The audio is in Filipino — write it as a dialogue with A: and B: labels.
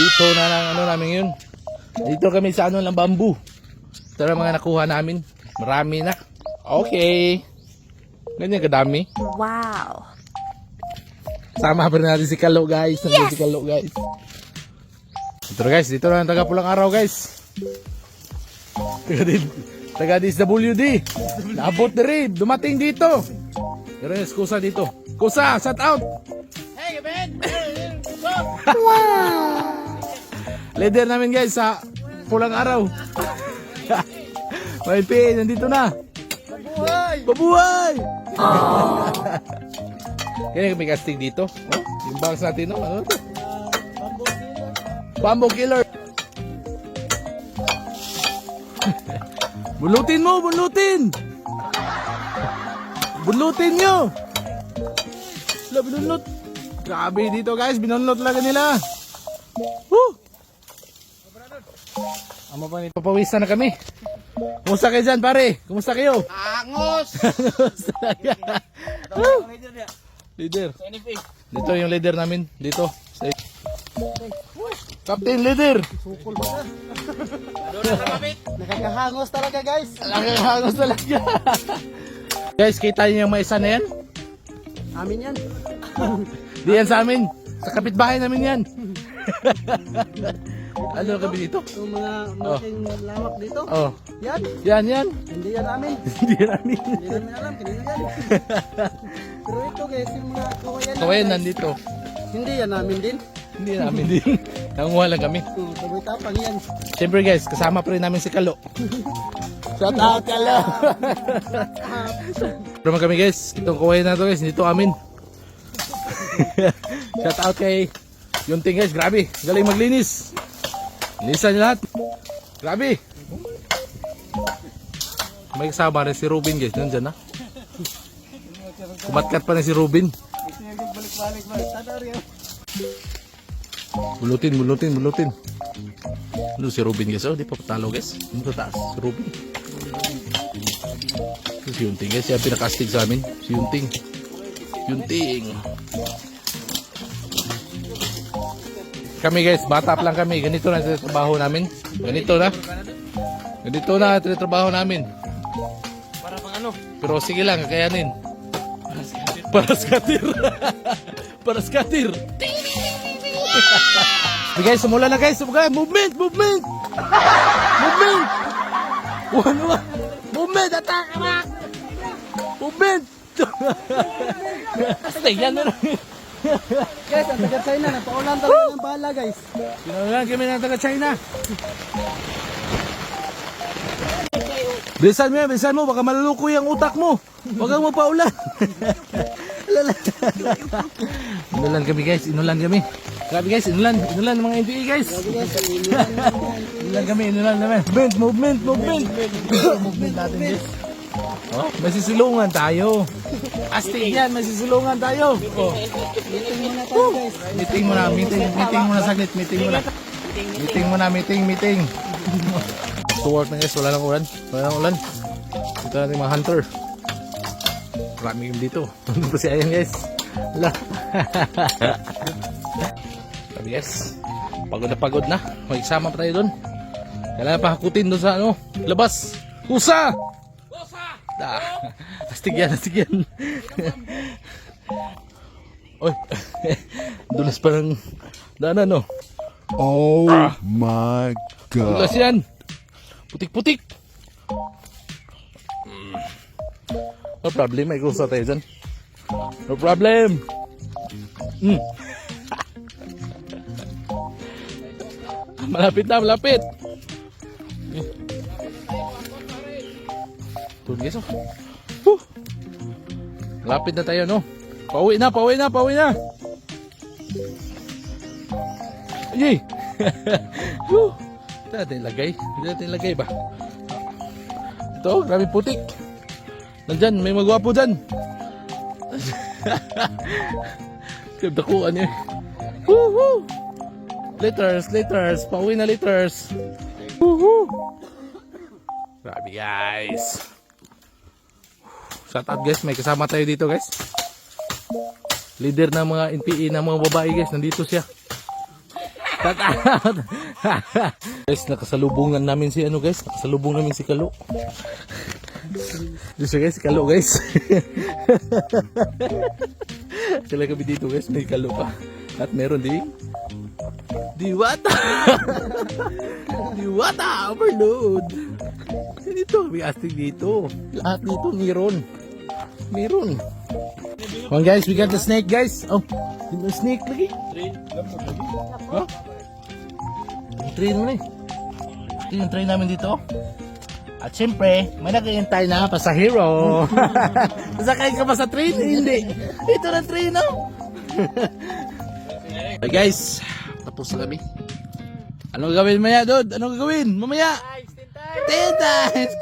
A: Dito na lang ano namin yun. Dito kami sa ano lang bamboo. Ito na mga nakuha namin. Marami na. Okay. Ganyan kadami.
B: Wow.
A: Sama pa rin natin si Kalo guys. Nandun si Kalo guys. Ito guys, dito na ang taga pulang araw guys. Taga din. Taga DSWD. Naabot na rin. Dumating dito. Pero yes, kusa dito. Kusa, shout out. Hey, Ben. Leader namin guys sa pulang araw. May PA, nandito na. Babuhay! Babuhay! Kaya may casting dito. Oh, yung bangs natin, no? Ano to? Bamboo killer. bulutin mo, bulutin! Bulutin nyo! Wala, binunot. Grabe dito guys, binunot talaga nila. Woo! Amo pa nito. Papawisan na kami. Kumusta kayo dyan, pare? Kumusta kayo?
C: Angos!
A: Kumusta talaga? Leader. Dito yung leader namin. Dito. Sa Captain leader.
C: Nakakahangos talaga guys.
A: Nakakahangos talaga. Guys, kita niyo yung maisa na yan?
C: Amin yan.
A: Di yan sa amin. Sa kapitbahay namin yan. ano kami dito?
C: Yung mga malaking lawak dito.
A: Oh,
C: Yan.
A: yan, yan.
C: Hindi yan amin.
A: Hindi yan amin.
C: Hindi namin alam. Kanina yan. Pero ito guys, yung mga kawayan.
A: Kawayan nandito.
C: Hindi yan namin din.
A: Hindi yan amin din. Nanguha lang kami.
C: Oh, Taboy tapang yan.
A: Siyempre guys, kasama pa rin namin si Kalo. Shout out Kalo! Pero kami guys, itong kawayan na to guys, dito amin. Shout out kay Yunting guys, grabe, galing maglinis. Linisan niya lahat. Grabe. May kasama rin si Robin guys, nandyan na. Kumatkat pa rin si
C: yan.
A: Bulutin, bulutin, bulutin. Ano si Robin guys? Oh, di pa patalo guys. Ano sa taas? Si Robin. Ito si Yunting guys. Siya pinakastig sa amin. Si Yunting. Yunting. Kami guys, bata pa lang kami. Ganito na ang trabaho namin. Ganito na. Ganito na ang trabaho namin.
C: Para pang ano?
A: Pero sige lang, kakayanin. Para skatir. Para skatir. Hey guys, sumula na guys. Sumula. Movement, movement. Movement. One, one. Movement, attack, attack. Movement. Stay yan na lang.
C: Guys, ang taga China. Napaulan talaga ng bala guys.
A: Pinangalan kami ng taga China. Bilisan mo yan, bilisan mo. Baka malulukoy ang utak mo. Huwag kang magpaulan. inulan kami guys, inulan kami. Grabe guys, inulan. Inulan ng mga NPA guys. inulan kami, inulan naman. Movement, movement, movement. movement natin guys. Oh, may sisilungan tayo. Astig yan, may sisilungan tayo. Oh. Meeting muna, meeting, meeting muna saglit, meeting muna. Meeting muna, meeting, meeting. To work na guys, wala nang ulan. Wala nang ulan. Ito natin mga hunter. Marami yung dito. Ano pa si Ayan guys? Wala. Sabi guys, pagod na pagod na. May isama pa tayo doon. Kailangan pa hakutin doon sa ano, labas. Husa! Ah, astig yan, astig yan. Oy, dulas pa ng daanan no.
D: Oh my god.
A: Dulas yan. Putik-putik. No problem, may kusa tayo dyan. No problem. Mm. malapit na, malapit. Doon guys, Malapit na tayo, no? Pauwi na, pauwi na, pauwi na. Yay! Whew. Ito natin ilagay. Ito natin ilagay ba? Ito, grabe putik. Nandyan, may magwapo dyan. Dakuan niya. Woohoo! Litters, litters. Pauwi na litters. Woohoo! Grabe guys. Shout out guys, may kasama tayo dito guys. Leader ng mga NPE ng mga babae guys, nandito siya. Tatakot. guys, nakasalubungan namin si ano guys. Nakasalubong namin si Kalo. Dito siya guys, si Kalo guys. Sila kami dito guys, may Kalo pa. At meron din Diwata! Diwata! Overload! Dito, may astig dito. Lahat dito, meron. Meron. Come on guys, we got the snake guys. Oh, may snake lagi. Huh? Yung train mo na eh. Ito yung train namin dito. At syempre, may nag-iintay na pasahero. Masakay ka ba sa train? Hindi. Ito na train, no? Hey guys, tapos na kami. Ano gagawin maya, Dod? Ano gagawin? Mamaya? Ten times!